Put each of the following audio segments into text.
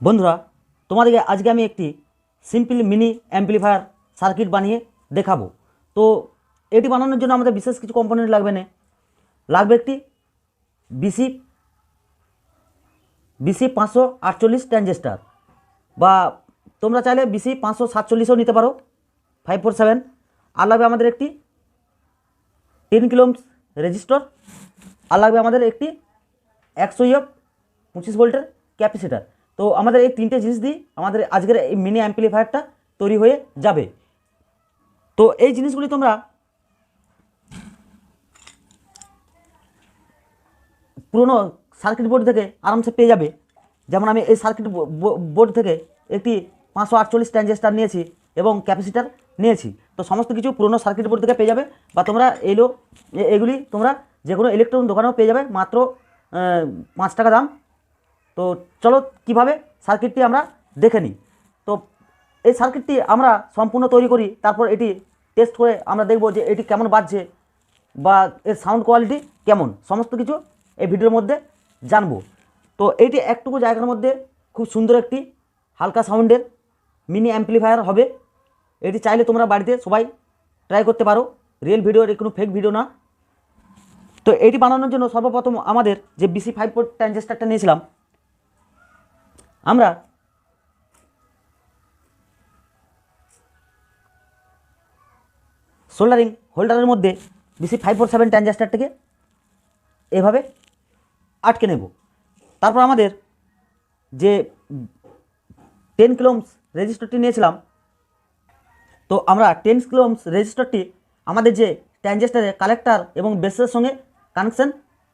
বন্ধুরা, তোমাদেরকে আজকে আমি একটি সিম্পল মিনি অ্যাম্পলিফায়ার সার্কিট বানিয়ে দেখাবো। তো এটি বানানোর জন্য আমাদের বিশেষ কিছু কম্পোনেন্ট লাগবে না। লাগবে একটি বিসি বিসি পাঁচশো আটচল্লিশ ট্রানজিস্টার বা তোমরা চাইলে বিসি পাঁচশো সাতচল্লিশও নিতে পারো ফাইভ ফোর সেভেন আর লাগবে আমাদের একটি টেন কিলোমস রেজিস্টর আর লাগবে আমাদের একটি একশো ইয়প পঁচিশ ভোল্টের ক্যাপাসিটার তো আমাদের এই তিনটে জিনিস দিয়ে আমাদের আজকের এই মিনি অ্যাম্পলিফায়ারটা তৈরি হয়ে যাবে। তো এই জিনিসগুলি তোমরা পুরনো সার্কিট বোর্ড থেকে আরামসে পেয়ে যাবে। যেমন আমি এই সার্কিট বোর্ড থেকে একটি পাঁচশো আটচল্লিশ ট্রানজিস্টার নিয়েছি এবং ক্যাপাসিটার নিয়েছি। তো সমস্ত কিছু পুরনো সার্কিট বোর্ড থেকে পেয়ে যাবে বা তোমরা এলো এগুলি তোমরা যে কোনো ইলেকট্রনিক দোকানেও পেয়ে যাবে। মাত্র পাঁচ টাকা দাম। তো চলো কীভাবে সার্কিটটি আমরা দেখে নিই। তো এই সার্কিটটি আমরা সম্পূর্ণ তৈরি করি, তারপর এটি টেস্ট করে আমরা দেখব যে এটি কেমন বাজছে বা এর সাউন্ড কোয়ালিটি কেমন, সমস্ত কিছু এই ভিডিওর মধ্যে জানব। তো এইটি একটুকু জায়গার মধ্যে খুব সুন্দর একটি হালকা সাউন্ডের মিনি অ্যাম্পলিফায়ার হবে। এটি চাইলে তোমরা বাড়িতে সবাই ট্রাই করতে পারো। রিয়েল ভিডিও এটি কোনো ফেক ভিডিও না। তো এটি বানানোর জন্য সর্বপ্রথম আমাদের যে বিসি ফাইভ ফোর ট্রানজিস্টারটা নিয়েছিলাম আমরা সোল্ডারিং হোল্ডারের মধ্যে বিসি ফাইভ ফোর সেভেন ট্রানজাস্টারটাকে এভাবে আটকে নেব। তারপর আমাদের যে টেন কিলোমস রেজিস্টারটি নিয়েছিলাম, তো আমরা টেন কিলোমস রেজিস্টারটি আমাদের যে ট্রানজিস্টারের কালেক্টার এবং বেসের সঙ্গে কানেকশন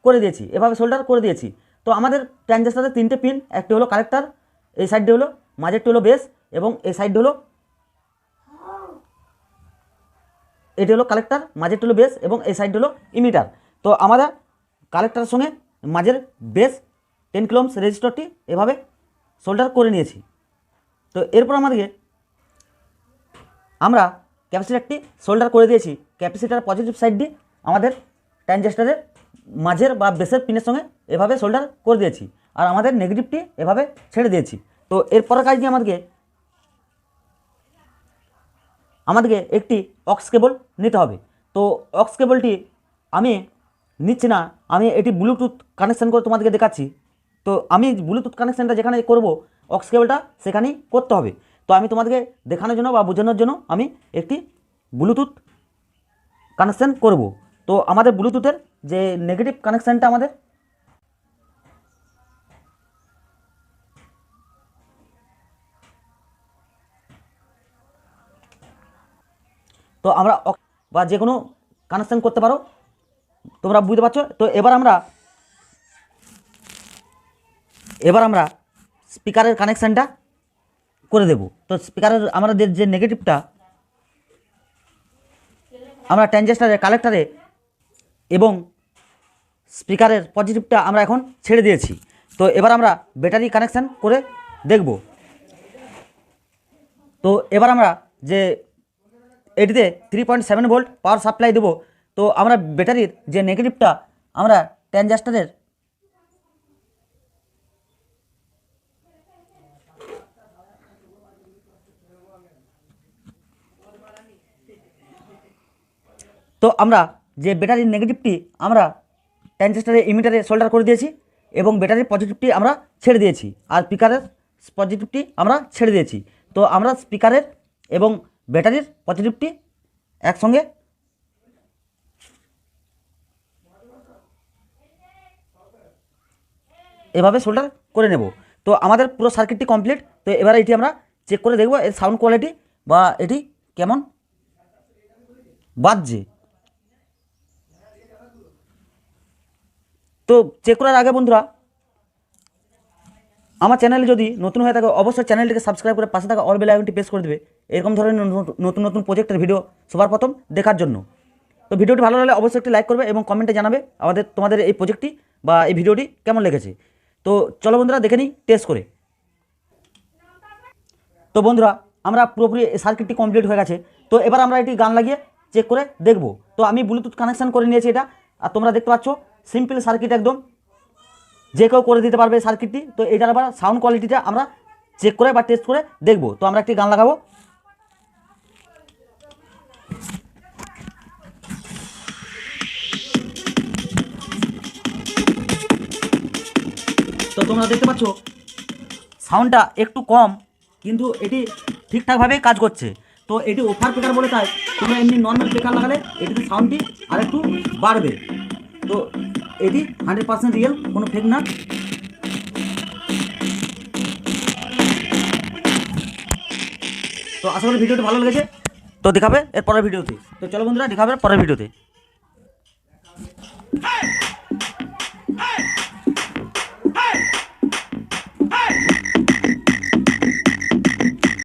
করে দিয়েছি, এভাবে সোল্ডার করে দিয়েছি। তো আমাদের ট্রানজিস্টারের তিনটে পিন, একটি হলো কালেক্টার এই সাইডটি হলো মাঝেরটি হলো বেস এবং এই সাইডটি হলো এটি হলো কালেক্টার মাঝেরটি হলো বেস এবং এই সাইডটি হলো ইমিটার তো আমাদের কালেক্টারের সঙ্গে মাঝের বেস টেন কিলোমস রেজিস্টারটি এভাবে সোল্ডার করে নিয়েছি। তো এরপর আমাদেরকে আমরা ক্যাপাসিটারটি সোল্ডার করে দিয়েছি। ক্যাপাসিটার পজিটিভ সাইডটি আমাদের ট্রানজিস্টারের মাঝের বা বেসের পিনের সঙ্গে এভাবে সোল্ডার করে দিয়েছি। আর আমাদের নেগেটিভটি এভাবে ছেড়ে দিয়েছি। তো এরপরের কাজ দিয়ে আমাদেরকে আমাদেরকে একটি অক্স কেবল নিতে হবে। তো অক্স কেবলটি আমি নিচ্ছি না, আমি এটি ব্লুটুথ কানেকশান করে তোমাদেরকে দেখাচ্ছি। তো আমি ব্লুটুথ কানেকশানটা যেখানে করব অক্স কেবলটা সেখানেই করতে হবে। তো আমি তোমাদেরকে দেখানোর জন্য বা বোঝানোর জন্য আমি একটি ব্লুটুথ কানেকশান করব। তো আমাদের ব্লুটুথের যে নেগেটিভ কানেকশানটা আমাদের তো আমরা বা যে কোনো কানেকশান করতে পারো। তোমরা বুঝতে পারছ? তো এবার আমরা এবার আমরা স্পিকারের কানেকশানটা করে দেব। তো স্পিকারের আমাদের যে নেগেটিভটা আমরা ট্রানজিস্টারের কালেক্টারে এবং স্পিকারের পজিটিভটা আমরা এখন ছেড়ে দিয়েছি। তো এবার আমরা ব্যাটারি কানেকশান করে দেখব। তো এবার আমরা যে এটিতে three point seven volt power supply দেবো। তো আমরা ব্যাটারির যে নেগেটিভটা আমরা ট্রানজাস্টারের তো আমরা যে ব্যাটারির নেগেটিভটি আমরা ট্রানজিস্টারের ইমিটারে সোল্ডার করে দিয়েছি এবং ব্যাটারির পজিটিভটি আমরা ছেড়ে দিয়েছি। আর স্পিকারের পজিটিভটি আমরা ছেড়ে দিয়েছি। তো আমরা স্পিকারের এবং ব্যাটারির পজিটিভটি একসঙ্গে। এভাবে সোল্ডার করে নেব। তো আমাদের পুরো সার্কিটটি কমপ্লিট তো এবার এটি আমরা চেক করে দেখব এর সাউন্ড কোয়ালিটি বা এটি কেমন। বাজছে। তো চেক করার আগে বন্ধুরা আমার চ্যানেলে যদি নতুন হয়ে থাকে, অবশ্যই চ্যানেলটিকে সাবস্ক্রাইব করে পাশে থাকা অল বেল আইকনটি প্রেস করে দেবে। এরকম ধরনের নতুন- নতুন প্রজেক্টের ভিডিও সবার প্রথম দেখার জন্য। তো ভিডিওটি ভালো লাগলে অবশ্যই একটি লাইক করবে এবং কমেন্টে জানাবে আমাদের, তোমাদের এই প্রজেক্টটি বা এই ভিডিওটি কেমন লেগেছে। তো চলো বন্ধুরা, দেখে নিই টেস্ট করে। তো বন্ধুরা, আমরা পুরোপুরি সার্কিটটি কমপ্লিট হয়ে গেছে। তো এবার আমরা এটি গান লাগিয়ে চেক করে দেখব। তো আমি ব্লুটুথ কানেকশান করে নিয়েছি এটা। আর তোমরা দেখতে পাচ্ছ সিম্পল সার্কিট একদম। যে কেউ করে দিতে পারবে সার্কিটটি তো এটার আবার সাউন্ড কোয়ালিটিটা আমরা চেক করে বা টেস্ট করে দেখব। তো আমরা একটি গান লাগাবো। তো তোমরা দেখতে পাচ্ছ সাউন্ডটা একটু কম, কিন্তু এটি ঠিকঠাকভাবে কাজ করছে। তো এটি ওভার পেকার বলে তাই তোমরা এমনি নর্মাল স্পিকার লাগালে এটিতে সাউন্ডটি আর একটু বাড়বে। তো এটি হান্ড্রেড পার্সেন্ট রিয়েল কোনো ফেক না। তো আশা করি ভিডিওটি ভালো লেগেছে। তো দেখাবে এর পরের ভিডিওতে। তো চলো বন্ধুরা, দেখাবে পরের ভিডিওতে।